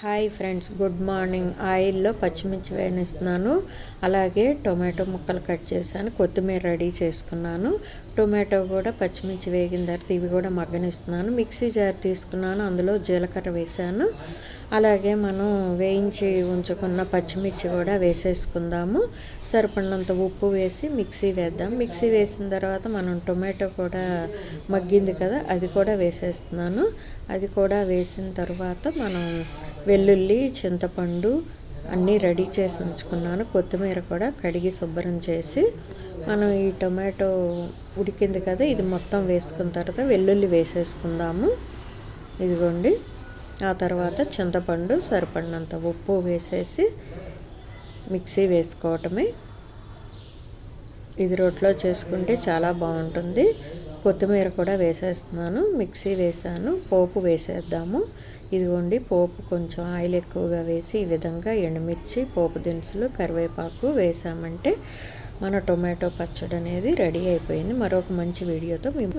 Hi friends good morning. ఆయిల్లో పచ్చిమిర్చి వేనిస్తున్నాను అలాగే టొమాటో ముక్కలు కట్ చేశాను. కొత్తిమీర రెడీ చేసుకున్నాను. టొమాటో కూడా పచ్చిమిర్చి వేగిన తర్వాత ఇవి కూడా మగ్గనిస్తున్నాను. మిక్సీ జార్ తీసుకున్నాను. అందులో జీలకర్ర వేసాను అలాగే మనం వేయించి ఉంచుకున్న పచ్చిమిర్చి కూడా వేసేసుకుందాము. సరిపడినంత ఉప్పు వేసి మిక్సీ వేద్దాం. మిక్సీ వేసిన తర్వాత మనం టొమాటో కూడా మగ్గింది కదా అది కూడా వేసేస్తున్నాను. అది కూడా వేసిన తర్వాత మనం వెల్లుల్లి చింతపండు అన్నీ రెడీ చేసి ఉంచుకున్నాను. కొత్తిమీర కూడా కడిగి శుభ్రం చేసి మనం ఈ టొమాటో ఉడికింది కదా ఇది మొత్తం వేసుకున్న తర్వాత వెల్లుల్లి వేసేసుకుందాము. ఇదిగోండి. ఆ తర్వాత చింతపండు సరిపడినంత ఉప్పు వేసేసి మిక్సీ వేసుకోవటమే. ఇది రోట్లో చేసుకుంటే చాలా బాగుంటుంది. కొత్తిమీర కూడా వేసేస్తున్నాను. మిక్సీ వేసాను. పోపు వేసేద్దాము. ఇదిగోండి పోపు కొంచెం ఆయిల్ ఎక్కువగా వేసి ఈ విధంగా ఎండుమిర్చి పోపు దినుసులు కరివేపాకు వేసామంటే మన టొమాటో పచ్చడి అనేది రెడీ అయిపోయింది. మరొక మంచి వీడియోతో మేము